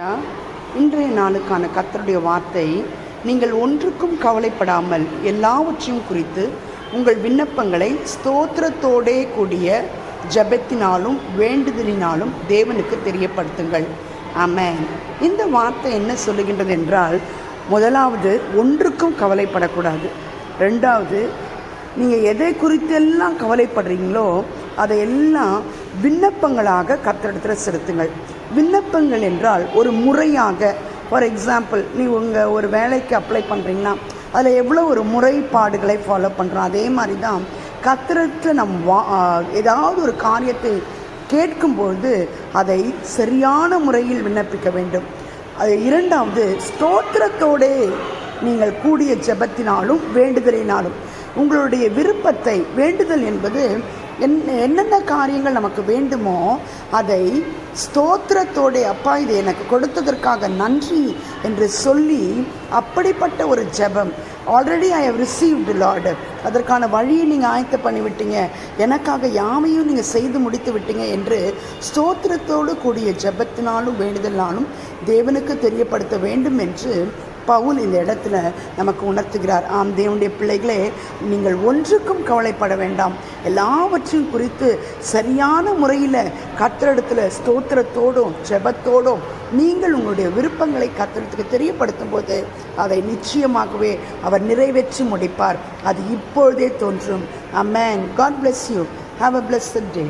இன்றைய நாளுக்கான கத்தருடைய வார்த்தை நீங்கள் ஒன்றுக்கும் கவலைப்படாமல் எல்லாவற்றையும் குறித்து உங்கள் விண்ணப்பங்களை ஸ்தோத்திரத்தோடே கூடிய ஜெபத்தினாலும் வேண்டுதலினாலும் தேவனுக்கு தெரியப்படுத்துங்கள். ஆமேன். இந்த வார்த்தை என்ன சொல்லுகின்றது என்றால் முதலாவது ஒன்றுக்கும் கவலைப்படக்கூடாது. ரெண்டாவது நீங்கள் எதை குறித்தெல்லாம் கவலைப்படுறீங்களோ அதையெல்லாம் விண்ணப்பங்களாக கர்த்தரிடத்தில் செலுத்துங்கள். விண்ணப்பங்கள் என்றால் ஒரு முறையாக ஃபார் எக்ஸாம்பிள் நீ உங்கள் ஒரு வேலைக்கு அப்ளை பண்ணுறீங்கன்னா அதில் எவ்வளோ ஒரு முறைப்பாடுகளை ஃபாலோ பண்ணுறோம் அதே மாதிரி தான் கத்திரத்தில் நம் வா ஏதாவது ஒரு காரியத்தை கேட்கும்பொழுது அதை சரியான முறையில் விண்ணப்பிக்க வேண்டும். அது இரண்டாவது ஸ்தோத்திரத்தோடே நீங்கள் கூடிய ஜெபத்தினாலும் வேண்டுதலினாலும் உங்களுடைய விருப்பத்தை வேண்டுதல் என்பது என் என்னென்ன காரியங்கள் நமக்கு வேண்டுமோ அதை ஸ்தோத்திரத்தோடைய அப்பா இது எனக்கு கொடுத்ததற்காக நன்றி என்று சொல்லி அப்படிப்பட்ட ஒரு ஜெபம். Already I have received lord அதற்கான வழியை நீங்கள் ஆயத்த பண்ணிவிட்டீங்க. எனக்காக யாவையும் நீங்கள் செய்து முடித்து விட்டீங்க என்று ஸ்தோத்திரத்தோடு கூடிய ஜெபத்தினாலும் வேண்டுதலாலும் தேவனுக்கு தெரியப்படுத்த வேண்டும் என்று பவுல் இந்த இடத்துல நமக்கு உணர்த்துகிறார். ஆம் தேவனுடைய பிள்ளைகளே நீங்கள் ஒன்றுக்கும் கவலைப்பட வேண்டாம். எல்லாவற்றையும் குறித்து சரியான முறையில் கத்திரிடத்தில் ஸ்தோத்திரத்தோடும் ஜெபத்தோடும் நீங்கள் உங்களுடைய விருப்பங்களை கத்திரத்துக்கு தெரியப்படுத்தும் போது அதை நிச்சயமாகவே அவர் நிறைவேற்றி முடிப்பார். அது இப்பொழுதே தோன்றும். Amen god bless you have a blessed day